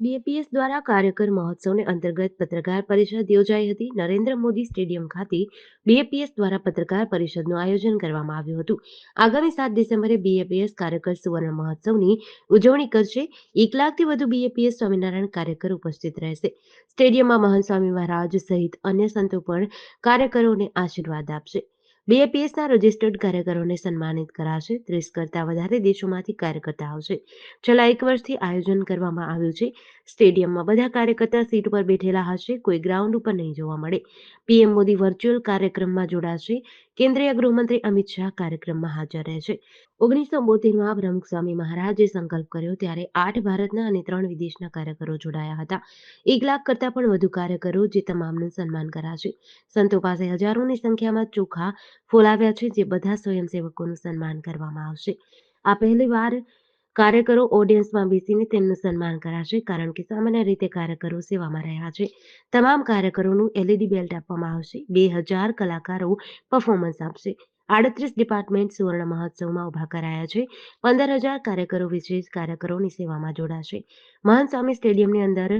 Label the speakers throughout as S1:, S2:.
S1: BAPS દ્વારા કાર્યકર મહોત્સવને અંતર્ગત પત્રકાર પરિષદ યોજાઈ હતી. નરેન્દ્ર મોદી સ્ટેડિયમ ખાતે બીએપીએસ દ્વારા પત્રકાર પરિષદનું આયોજન કરવામાં આવ્યું હતું. આગામી સાત ડિસેમ્બરે બીએપીએસ કાર્યકર સુવર્ણ મહોત્સવની ઉજવણી કરશે. એક લાખથી વધુ બીએપીએસ સ્વામિનારાયણ કાર્યકર ઉપસ્થિત રહેશે. સ્ટેડિયમમાં મહંત સ્વામી મહારાજ સહિત અન્ય સંતો પણ કાર્યકરોને આશીર્વાદ આપશે. બીએપીએસના રજિસ્ટર્ડ કાર્યકરોને સન્માનિત કરાશે. ત્રીસ કરતાં વધારે દેશોમાંથી કાર્યકર્તા આવશે છેલ્લા એક વર્ષથી આયોજન કરવામાં આવ્યું છે. સ્ટેડિયમમાં બધા કાર્યકર્તા સીટ પર બેઠેલા હશે, કોઈ ગ્રાઉન્ડ ઉપર નહીં જોવા મળે. પીએમ મોદી વર્ચ્યુઅલ કાર્યક્રમમાં જોડાશે. કેન્દ્રીય ગૃહમંત્રી અમિત શાહ કાર્યક્રમમાં હાજર રહેશે. ઓગણીસો બોતેરમાં પ્રમુખ સ્વામી મહારાજે સંકલ્પ કર્યો ત્યારે આઠ ભારતના અને ત્રણ વિદેશના કાર્યકરો જોડાયા હતા. એક લાખ કરતાં પણ વધુ કાર્યકરો જે તમામનું સન્માન કરાશે. સંતો પાસે હજારોની સંખ્યામાં ચોખા ફોલાવ્યા છે જે બધા સ્વયંસેવકોનું સન્માન કરવામાં આવશે. આ પહેલી વાર કાર્યકરો ઓડિયન્સમાં બેસીને તેમનું સન્માન કરાશે, કારણ કે સામાન્ય રીતે કાર્યકરો સેવામાં રહ્યા છે. તમામ કાર્યકરોનું એલઈડી બેલ્ટ આપવામાં આવશે. બે હજાર કલાકારો પરફોર્મન્સ આપશે. આડત્રીસ ડિપાર્ટમેન્ટ સુવર્ણ મહોત્સવમાં ઊભા કરાયા છે. પંદર હજાર કાર્યકરો વિશેષ કાર્યકરોની સેવામાં જોડાશે. મહાનસ્વામી સ્ટેડિયમની અંદર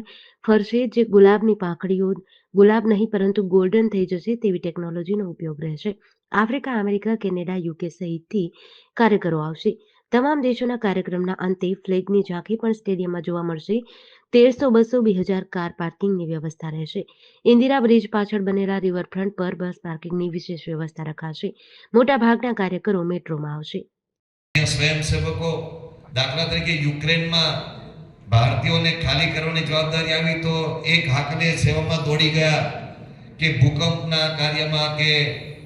S1: ફરશે જે ગુલાબની પાંખડીઓ, ગુલાબ નહીં પરંતુ ગોલ્ડન થઈ જશે તેવી ટેકનોલોજીનો ઉપયોગ રહેશે. આફ્રિકા, અમેરિકા, કેનેડા યુકે સહિતથી કાર્યકરો આવશે. તમામ દેશોના કાર્યક્રમના અંતે ફ્લેગની ઝાંખી પણ સ્ટેડિયમમાં જોવા મળશે. તેરસો બસો બે હજાર કાર પાર્કિંગની વ્યવસ્થા રહેશે. ઇન્દિરા બ્રિજ પાછળ બનેલા રિવરફ્રન્ટ પર બસ પાર્કિંગની વિશેષ વ્યવસ્થા રખાશે. મોટા ભાગના કાર્યકરો મેટ્રોમાં આવશે.
S2: સ્વયંસેવકો દાખલા તરીકે યુક્રેનમાં ભારતીયોને ખાલી કરવાની જવાબદારી આવી તો એક હાકને સેવામાં દોડી ગયા કે ભૂકંપના કાર્યમાં કે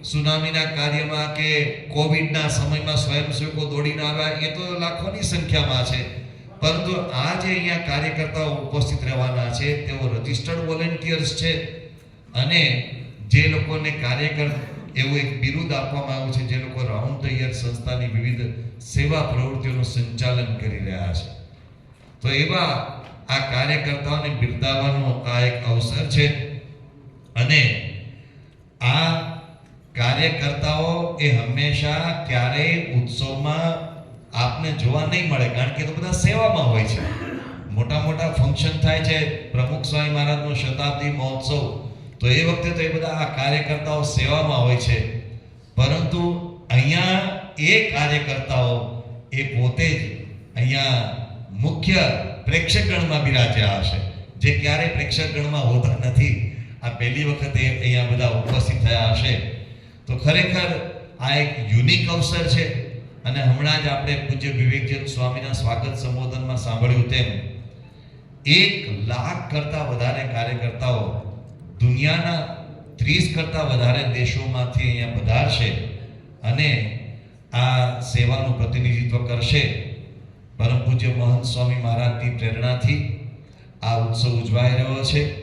S2: સુનામીના કાર્યમાં કે કોવિડના સમયમાં સ્વયંસેવકો દોડીને આવ્યા, એ તો લાખોની સંખ્યામાં છે. પરંતુ આ જે અહીંયા કાર્યકર્તાઓ ઉપસ્થિત રહેવાના છે, તેઓ રજિસ્ટર્ડ વોલેન્ટિયર્સ છે. અને જે લોકોને કાર્યકર એવું એક બિરુદ આપવામાં આવ્યું છે, જે લોકો રાઉન્ડ તૈયાર સંસ્થાની વિવિધ સેવા પ્રવૃત્તિઓનું સંચાલન કરી રહ્યા છે. તો એવા આ કાર્યકર્તાઓને બિરદાવવાનો આ એક અવસર છે. અને આ કાર્યકર્તાઓ એ હંમેશા ક્યારેય ઉત્સવમાં આપને જોવા નહીં મળે, કારણ કે તો બધા સેવામાં હોય છે. મોટા મોટા ફંક્શન થાય છે, પ્રમુખ સ્વામી મહારાજનો શતાબ્દી મહોત્સવ, તો એ વખતે તો એ બધા આ કાર્યકર્તાઓ સેવામાં હોય છે. પરંતુ અહીંયા એ કાર્યકર્તાઓ એ પોતે જ અહીંયા મુખ્ય પ્રેક્ષકગણમાં બિરાજ્યા હશે. જે ક્યારેય પ્રેક્ષકગણમાં હોતા નથી. આ પહેલી વખતે અહીંયા બધા ઉપસ્થિત થયા હશે. તો ખરેખર આ એક યુનિક અવસર છે અને હમણાં જ આપણે પૂજ્ય વિવેકચંદ સ્વામીના સ્વાગત સંબોધનમાં સાંભળ્યું તેમ, એક લાખ કરતાં વધારે કાર્યકર્તાઓ દુનિયાના ત્રીસ કરતાં વધારે દેશોમાંથી અહીંયા પધારશે અને આ સેવાનું પ્રતિનિધિત્વ કરશે. પરમ પૂજ્ય મહંત સ્વામી મહારાજની પ્રેરણાથી આ ઉત્સવ ઉજવાઈ રહ્યો છે.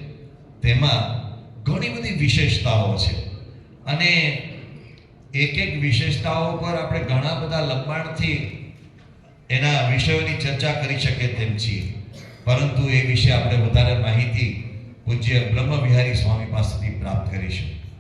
S2: તેમાં ઘણી બધી વિશેષતાઓ છે. અને એક એક વિશેષતાઓ પર આપણે ઘણા બધા લંબાણથી એના વિષયોની ચર્ચા કરી શકીએ તેમ છીએ. પરંતુ એ વિશે આપણે વધારે માહિતી પૂજ્ય બ્રહ્મ વિહારી સ્વામી પાસેથી પ્રાપ્ત કરીશું.